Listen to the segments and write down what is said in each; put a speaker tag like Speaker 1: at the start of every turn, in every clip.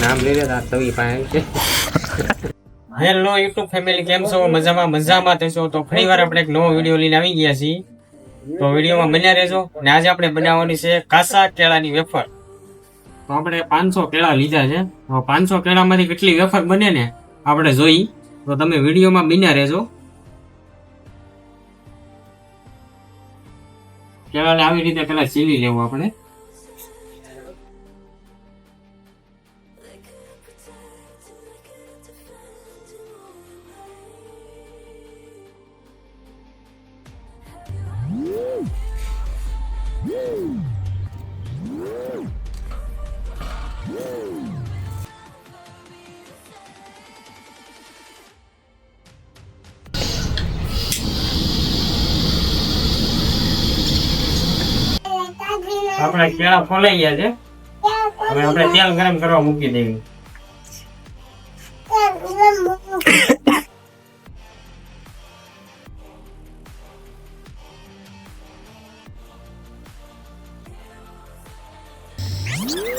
Speaker 1: નામ લઈ લેતા તવી પાસે.
Speaker 2: હેલો યુટ્યુબ ફેમિલી કેમ છો? મજામાં મજામાં થશો તો ફરી વાર આપણે એક નવો વીડિયો લઈને આવી ગયા છીએ. તો વિડીયોમાં બન્યા રહેજો. ને આજે આપણે બનાવવાની છે કાસા કેળાની વેફર. તો આપણે પાંચસો કેળા લીધા છે. તો પાંચસો કેળામાંથી કેટલી વેફર બને ને, આપણે જોઈ. તો તમે વિડીયોમાં બન્યા રહેજો. કેળાને આવી રીતે પેલા છીલી લેવું આપણે. આપણે કેળા ફોલાઈ ગયા છે. હવે આપણે તેલ ગરમ કરવા મૂકી દેવી આપણું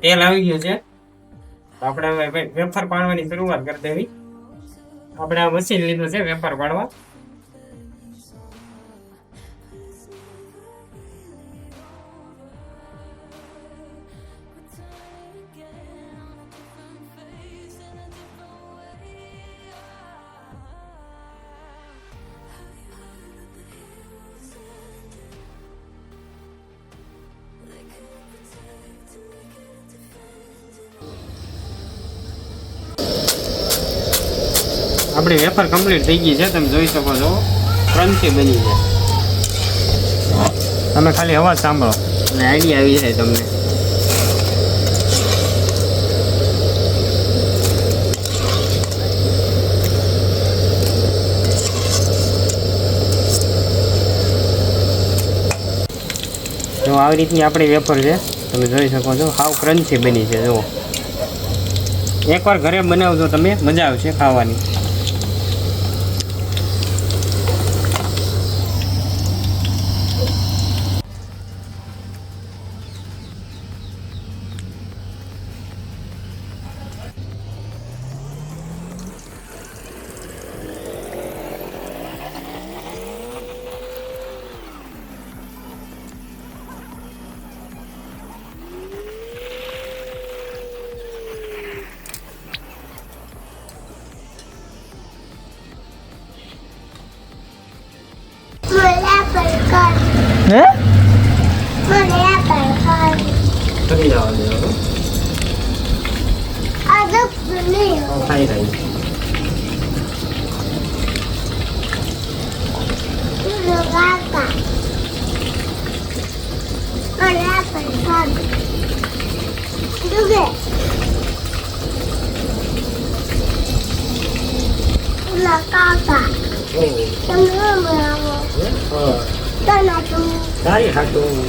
Speaker 2: તેલ આવી ગયું છે. આપણે હવે વેફર પાડવાની શરૂઆત કરી દેવી. આપણે આ મશીન લીધું છે વેફર પાડવા. આપણી વેફર કમ્પ્લીટ થઈ ગઈ છે તમે જોઈ શકો છો. ક્રન્ચી બની છે. તમે ખાલી અવાજ સાંભળો. અને આઈડિયા આવી જાય તમને. જો આવી રીતની આપણી વેફર છે તમે જોઈ શકો છો. હાવ ક્રન્ચી બની છે જુઓ. એકવાર ઘરે બનાવજો તમે મજા આવશે ખાવાની.
Speaker 3: rất nhỏ nữa
Speaker 2: con tay này Look at ừ. là con cả. Ừ. Trong nước mà. Ờ. Đây
Speaker 3: là chung.
Speaker 2: Đấy, hạt
Speaker 3: chung.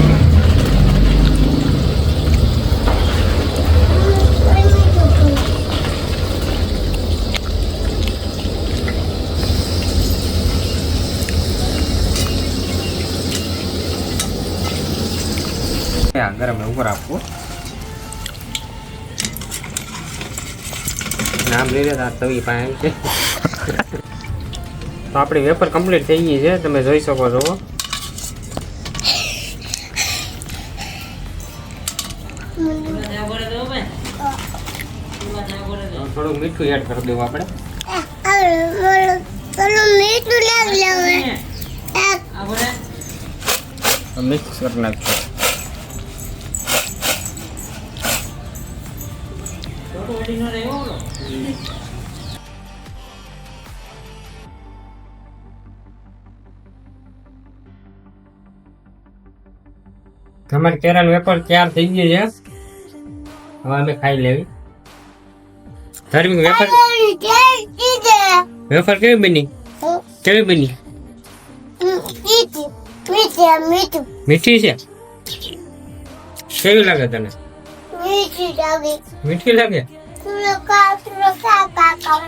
Speaker 2: આ ગરમ ઉપર આપવું.
Speaker 1: નામ લઈ લેતા તવી પાસે છે
Speaker 2: તો આપણી વેપર કમ્પ્લીટ થઈ ગઈ છે તમે જોઈ શકો છો. થોડું મીઠું એડ કરી દેવું આપણે.
Speaker 3: ચલો મીઠું લાવી. લેવું
Speaker 2: મિક્સ કરી નાખશું તમારી કેરાન વેપાર તૈયાર થઈ ગઈ છે હવે અમે ખાઈ લેવી ધાર્મિક વેફર
Speaker 3: આલુ ટેસ્ટી છે
Speaker 2: વેફર કેવી બની
Speaker 3: હમ,
Speaker 2: કેવી બની
Speaker 3: હમ, મીઠી મીઠી મીઠું
Speaker 2: મીઠી છે કેવી લાગે તને
Speaker 3: મીઠી લાગે
Speaker 2: મીઠી લાગે
Speaker 3: Kaka kaka kaka.